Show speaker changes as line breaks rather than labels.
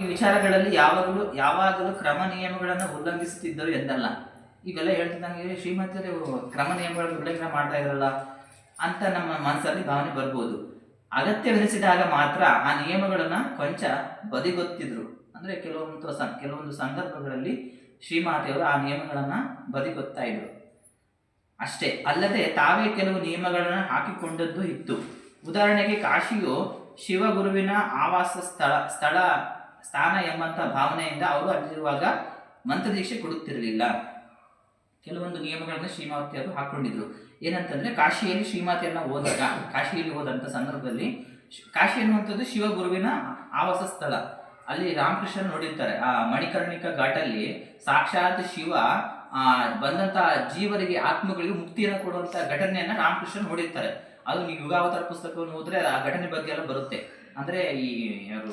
ಈ ವಿಚಾರಗಳಲ್ಲಿ ಯಾವಾಗಲೂ ಯಾವಾಗಲೂ ಕ್ರಮ ನಿಯಮಗಳನ್ನು ಉಲ್ಲಂಘಿಸುತ್ತಿದ್ದರು ಎಂದಲ್ಲ. ಈಗೆಲ್ಲ ಹೇಳ್ತಿದ್ದಂಗೆ ಶ್ರೀಮಂತರು ಕ್ರಮ ನಿಯಮಗಳನ್ನು ಉಲ್ಲಂಘನೆ ಮಾಡ್ತಾ ಇದ್ರಲ್ಲ ಅಂತ ನಮ್ಮ ಮನಸ್ಸಲ್ಲಿ ಭಾವನೆ ಬರ್ಬೋದು. ಅಗತ್ಯವೆನಿಸಿದಾಗ ಮಾತ್ರ ಆ ನಿಯಮಗಳನ್ನು ಕೊಂಚ ಬದಿಗೊತ್ತಿದ್ರು. ಅಂದ್ರೆ ಕೆಲವೊಂದು ಕೆಲವೊಂದು ಸಂದರ್ಭಗಳಲ್ಲಿ ಶ್ರೀಮಾತೆಯವರು ಆ ನಿಯಮಗಳನ್ನು ಬದಿಗೊತ್ತಾ ಇದ್ರು. ಅಷ್ಟೇ ಅಲ್ಲದೆ ತಾವೇ ಕೆಲವು ನಿಯಮಗಳನ್ನು ಹಾಕಿಕೊಂಡದ್ದು ಇತ್ತು. ಉದಾಹರಣೆಗೆ ಕಾಶಿಯು ಶಿವಗುರುವಿನ ಆವಾಸ ಸ್ಥಳ ಸ್ಥಳ ಸ್ಥಾನ ಎಂಬಂತ ಭಾವನೆಯಿಂದ ಅವರು ಅಲ್ಲಿರುವಾಗ ಮಂತ್ರದೀಕ್ಷೆ ಕೊಡುತ್ತಿರಲಿಲ್ಲ. ಕೆಲವೊಂದು ನಿಯಮಗಳನ್ನು ಅವರು ಹಾಕೊಂಡಿದ್ರು. ಏನಂತಂದ್ರೆ ಕಾಶಿಯಲ್ಲಿ ಶ್ರೀಮಾತೆಯನ್ನ ಹೋದಾಗ, ಕಾಶಿಯಲ್ಲಿ ಹೋದಂತ ಸಂದರ್ಭದಲ್ಲಿ ಕಾಶಿ ಅನ್ನುವಂಥದ್ದು ಶಿವಗುರುವಿನ ಆವಾಸ ಸ್ಥಳ. ಅಲ್ಲಿ ರಾಮಕೃಷ್ಣ ನೋಡಿರ್ತಾರೆ, ಆ ಮಣಿಕರ್ಣಿಕ ಘಾಟಲ್ಲಿ ಸಾಕ್ಷಾತ್ ಶಿವ, ಆ, ಬಂದಂತ ಜೀವರಿಗೆ, ಆತ್ಮಗಳಿಗೆ ಮುಕ್ತಿಯನ್ನು ಕೊಡುವಂತಹ ಘಟನೆಯನ್ನ ರಾಮಕೃಷ್ಣ ನೋಡಿರ್ತಾರೆ. ಅದು ನೀವು ಯುಗಾವತಾರ ಪುಸ್ತಕವನ್ನು ಓದಿದ್ರೆ ಆ ಘಟನೆ ಬಗ್ಗೆ ಎಲ್ಲ ಬರುತ್ತೆ. ಅಂದ್ರೆ ಈ ಯಾರು